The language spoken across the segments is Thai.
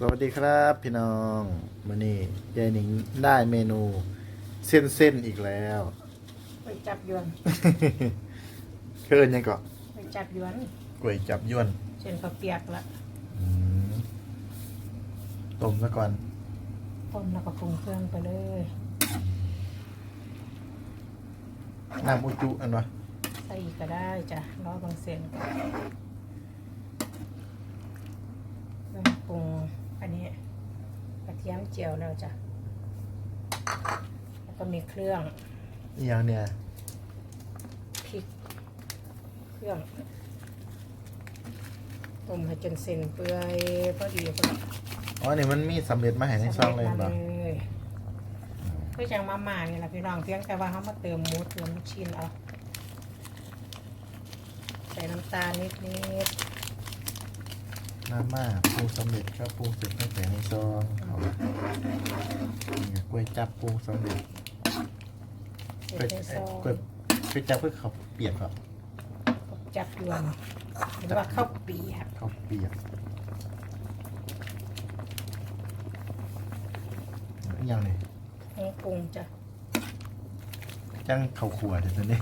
สวัสดีครับพี่น้องวันนี้ยายหนิงได้เมนูเส้นเส้นๆอีกแล้วไปจับยวนเคินยังเกาะไปจับยวนก๋วยจับยวนเช่นข้าวเปียกละอืมต้มซะก่อนต้มแล้วก็ปรุงเครื่องไปเลยน้ำอุจุอันวะใส่อีกก็ได้จ้ะรอบางเส้นก่อนเครื่องปรุง อันนี้กระเทียมเจียวแล้วจ้ะ แล้วก็มีเครื่องอหย่างเนี่ยพริก เครื่องต้มให้จนเส้นเปื่อยพอดีพอดีอ๋อเนี่ยมันมีสำเร็จมาให้ในซองเลยสำบ่ร็จมาเลยก็จังมาม่านี่แหละพี่น้องเพียงแต่ว่าเขามาเติมหมูเติมลูกชิ้นเอา ใส่น้ำตาลนิดนิด น้ำมาปรุงสำเร็จครับปรุงเสร็จตั้งแต่ในซองเอาละนี่ก็ก๋วยจับปรุงสำเร็จๆก๋วยใส่ในซองก๋วยก๋วยจับเพื่อเขาวเปียกครับจับยวนหรือว่าข้าวเปียกข้าวเปียกอหย่างนี้เครื่องปรุงจ้ะจังข้าวขัวเดี๋ยวนี้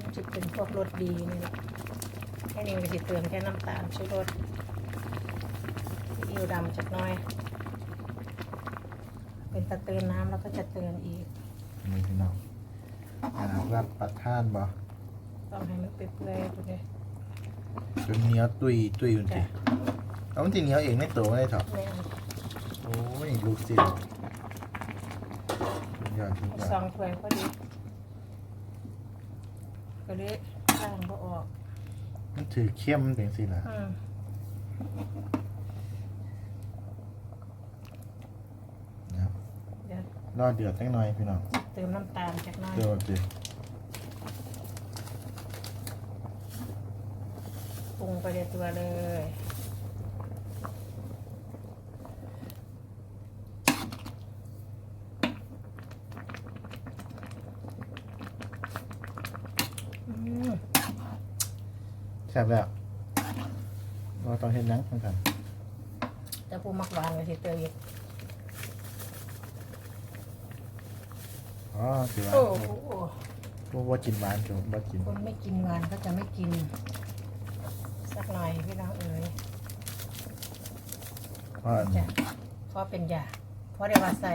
มันจะเป็นพวกรสดีนี่แหละแค่นี้ก็จะเติมแค่น้ำตาลชูรสซีอิ๊วดำจักหน้อย เป็นตะเติมน้ำแล้วก็จะเติมอีกนี่พี่น้องอ่ารับประทานบ่ต้องให้มันเปื่อยๆดูเลยจนเหนียวตุยตุยอยู่สิเอามันสิเหนียวเองไม่โตไม่ได้ถอดแม่นโอ้ยลูกศิษย์สุดยอดสุดยสออดงถ้วยพอดีก็เลยล้างก็ออก มันถือเข้มเป็นสิล่ะอืมนะครับเดี๋ยวรอเดือดจังหน่อยพี่น้องเติมน้ำตาลจากหน้อยเดือดสิปรุงไปในตัวเลย อืม แซ่บแล้วเราต้องเห็นนังเหมือนกันแต่ปูมักหวานก็สิเติมอีกอ๋อสิว่าโอ้โหพวกว่ากินหวานกับว่ากินคนไม่กินหวานก็จะไม่กิน สักหน่อยพี่น้องเอ๋ยเพราะอันจ้ะเพราะเป็นยาเพราะได้ว่าใส่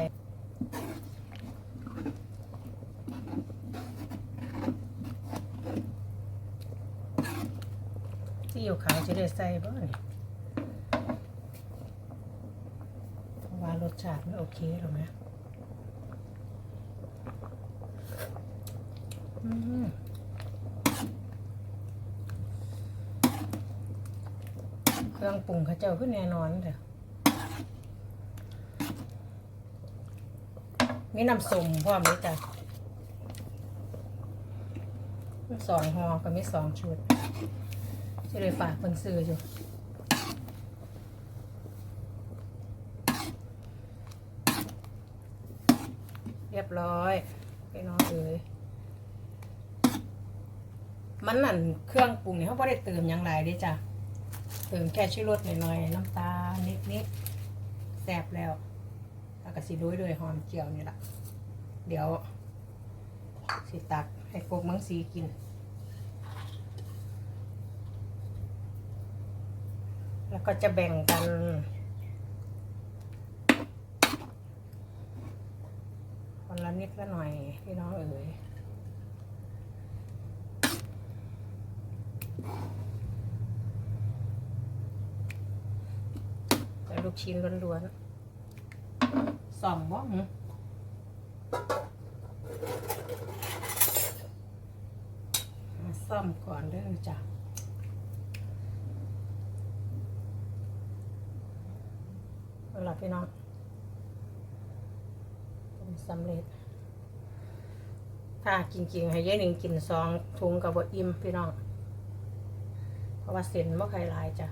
ที่อยู่ขาวจะได้ ใส่บ้างเพราะว่ารสชาติไม่โอเคหรอกนะอืมเครื่องปรุงเขาเจ้าขึ้นแน่นอนเด้อมีน้ำส้มพร้อมเลยจ้ะสองห่อก็มีสองชุด ที่เลยฝากคนซื้ออยู่เรียบร้อยพี่น้องเอ๋ยมันนั่นเครื่องปรุงเนี่ยเขาไม่ได้เติมยังไรด้จ้ะเติมแค่ชูรสหน่อยๆน้ำตาลนิดๆแซ่บแล้วแล้วก็สิโด้วยด้วยหอมเจียวนี่แหละเดี๋ยวสิตักให้พวกมังสีกิน แล้วก็จะแบ่งกัน คนละนิดละหน่อยพี่น้องเอ๋ยแต่ลูกชิ้นล้วนๆส่องบ่หึมาซ่อมก่อนเด้อจ้ะเอาล่ะ พี่น้องต้มสำเร็จ ถ้าจริงๆ ให้ยายหนึ่งกินสองถุงกับบอิ่มพี่น้อง เพราะว่าเส้นบ่ใครลายจ้ะ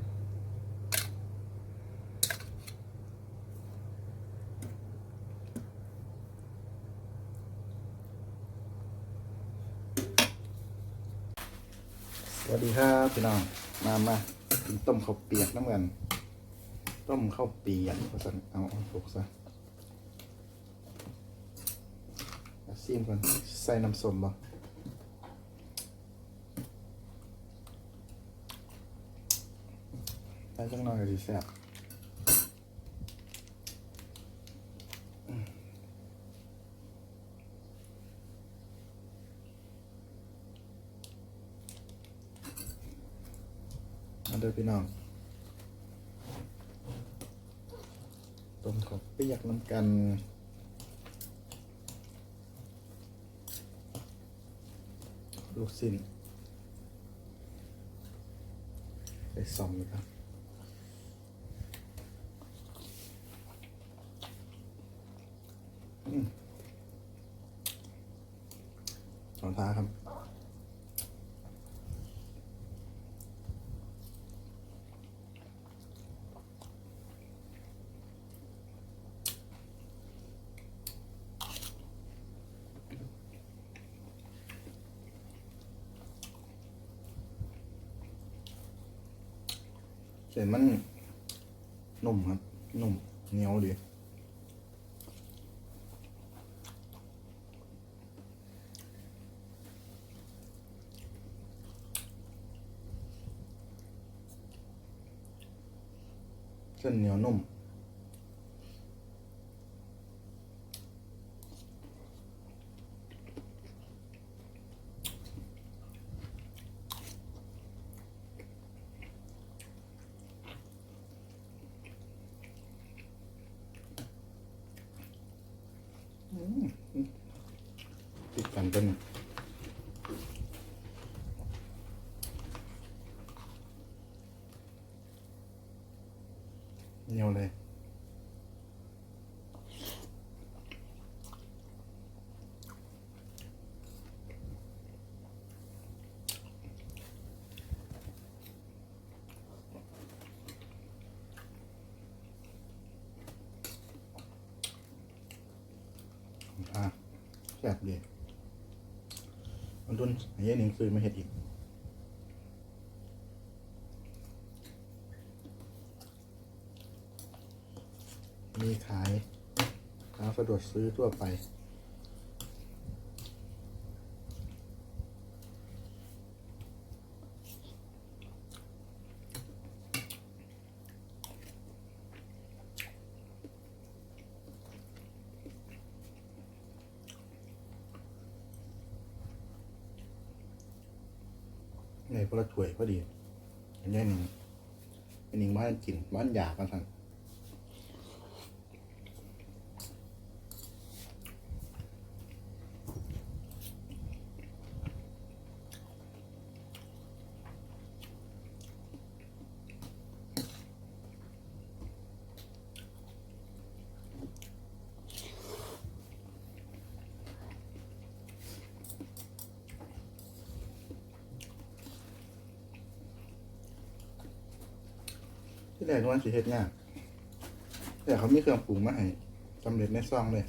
สวัสดีครับพี่น้อง มามากินต้มข้าวเปียกน้ำกัน ต้มข้าวเปียกผสมเอาเอาถูกซะซีมก่อนใส่น้ำส้มบ่ใส่จังหน่อยก็ดีแซ่บอืมมาเด้อพี่น้อง ต้มข้าวเปียกน้ำกันลูกสิ้นไปซ่อมเลยครับอืมสองท้าครับ เส้นมันนุ่มครับนุ่มเหนียวดีเส้นเหนียวนุ่ม ติดกันเป็น มันตุนอันนี้หนึ่งซื้อมาเห็ดอีกมีขายร้านสะดวกซื้อทั่วไป ในพละถ้วยพอดีอันนี้หนึ่งอันหนึ่งบ้านกินว่านอยากกันสั่ง ที่แรกว่าสิเห็ดยากแต่เขามีเครื่องปรุงมาให้สำเร็จในซองเลย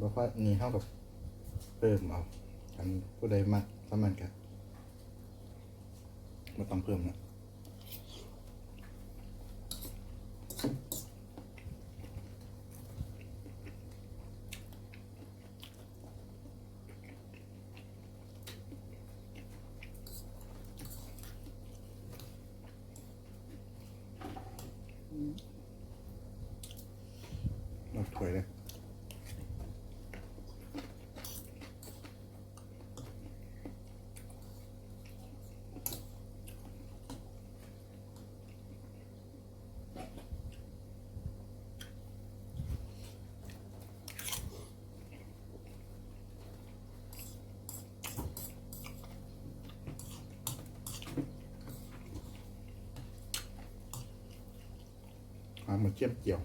บอกว่านี่เท่ากับเพิ่มเอาอันผู้ใดมักสมันกันไม่ต้องเพิ่มนะ เอามาเจีย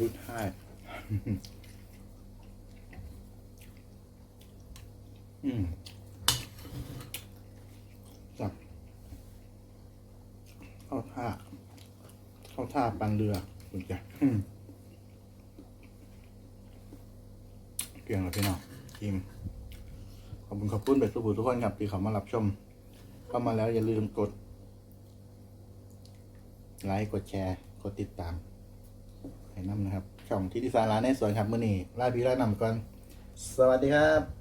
รูดท้าอืมจับเข้าท่า เข้าท่าปันเรือคุณจ้ะเกี่ยงแล้วพี่น้องทีมขอบคุณขอบคุณเบ็ดสุภูทุกคนครับที่เขามารับชม เข้ามาแล้วอย่าลืมกด ไลค์ กดแชร์ กดติดตาม ให้น้ำนะครับช่องที่ดิสาราในสวนครับมื่อนี้ลาพี่ลานำก่อนสวัสดีครับ